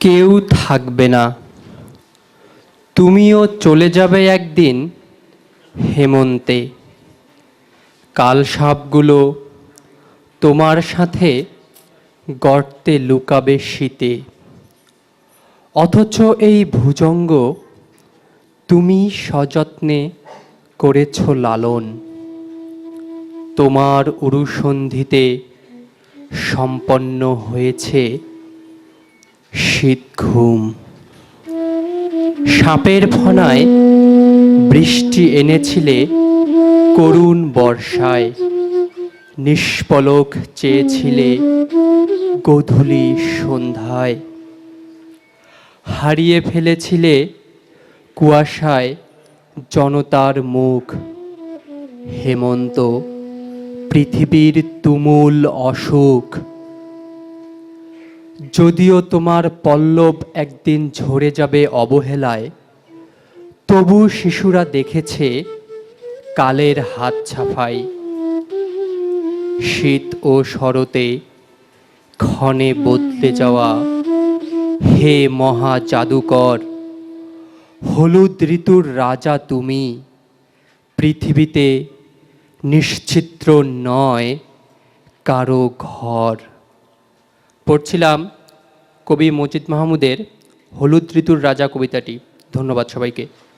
কেউ থাকবে না। তুমিও চলে যাবে একদিন হেমন্তে। কাল সাপগুলো তোমার সাথে গর্তে লুকাবে শীতে। অথচ এই ভুজঙ্গ তুমি সযত্নে করেছ লালন। তোমার উরুসন্ধিতে সম্পন্ন হয়েছে শীত, ঘুম। সাপের ফনায় বৃষ্টি এনেছিলে করুণ বর্ষায়। নিষ্পলক চেয়েছিলে গোধূলি সন্ধ্যায়। হারিয়ে ফেলেছিলে কুয়াশায় জনতার মুখ। হেমন্ত, পৃথিবীর তুমুল অসুখ। যদিও তোমার পল্লব একদিন ঝরে যাবে অবহেলায়, তবু শিশুরা দেখেছে কালের হাত ছাফাই। শীত ও শরতে ক্ষণে বদলে যাওয়া, হে মহা জাদুকর, হলুদ ঋতুর রাজা তুমি, পৃথিবীতে নিশ্চিত্র নয় কারও ঘর। পড়ছিলাম কবি মজিদ মাহমুদের হলুদ ঋতুর রাজা কবিতাটি। ধন্যবাদ সবাইকে।